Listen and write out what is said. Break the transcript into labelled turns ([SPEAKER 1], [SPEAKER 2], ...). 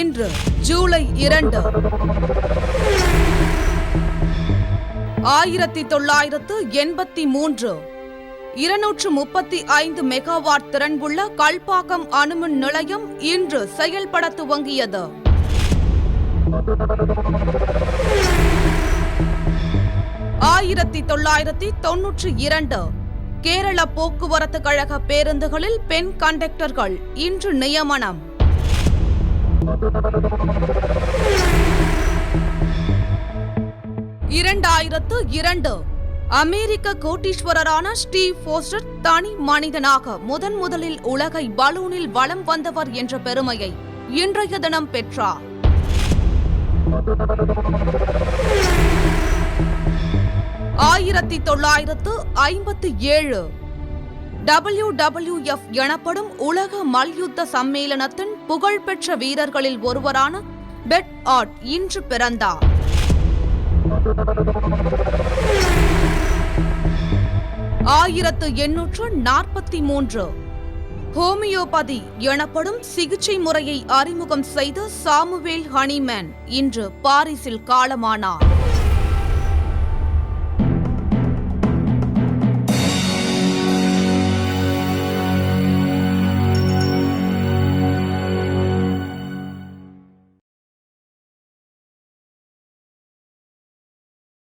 [SPEAKER 1] இன்று ஜூலை இரண்டு. ஆயிரத்தி தொள்ளாயிரத்து எண்பத்தி மூன்று. இருநூற்று முப்பத்தி ஐந்து மெகாவாட் திறன் உள்ள கல்பாக்கம் அணுமின் நிலையம் இன்று செயல்பட துவங்கியது. ஆயிரத்தி தொள்ளாயிரத்தி தொன்னூற்றி இரண்டு. கேரள போக்குவரத்து கழக பேருந்துகளில் பெண் கண்டக்டர்கள் இன்று நியமனம். இரண்டாயிரத்து இரண்டு. அமெரிக்க கோட்டீஸ்வரரான ஸ்டீவ் போஸ்டர் தனி மனிதனாக முதன் முதலில் உலகை பலூனில் வலம் வந்தவர் என்ற பெருமையை இன்றைய தினம் பெற்றார். ஆயிரத்தி தொள்ளாயிரத்து ஐம்பத்தி ஏழு. டபிள்யூ டபிள்யூ எஃப் எனப்படும் உலக மல்யுத்த சம்மேளனத்தின் புகழ்பெற்ற வீரர்களில் ஒருவரான பெட் ஆட் இன்று பிறந்தார். ஆயிரத்து எண்ணூற்று நாற்பத்தி மூன்று. ஹோமியோபதி எனப்படும் சிகிச்சை முறையை அறிமுகம் செய்த சாமுவேல் ஹனிமேன் இன்று பாரிஸில் காலமானார்.